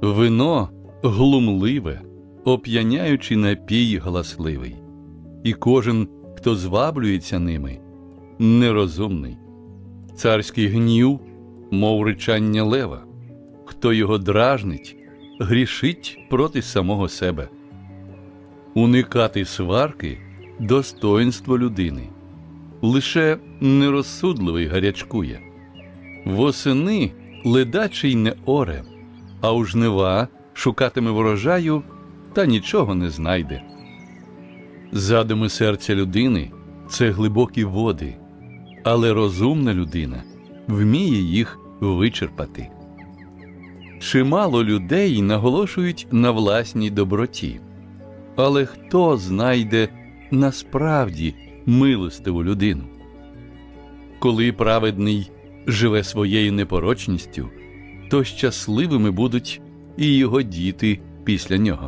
Вино глумливе, оп'яняючи напій галасливий, і кожен, хто зваблюється ними, нерозумний. Царський гнів, мов ричання лева, хто його дражнить, грішить проти самого себе. Уникати сварки достоинство людини. Лише нерозсудливий гарячкує. Восени ледачий не оре, а у жнива шукатиме врожаю та нічого не знайде. Задуми серця людини це глибокі води, але розумна людина вміє їх вичерпати. Чимало людей наголошують на власній доброті, але хто знайде насправді милостиву людину? Коли праведний живе своєю непорочністю, то щасливими будуть і його діти після нього.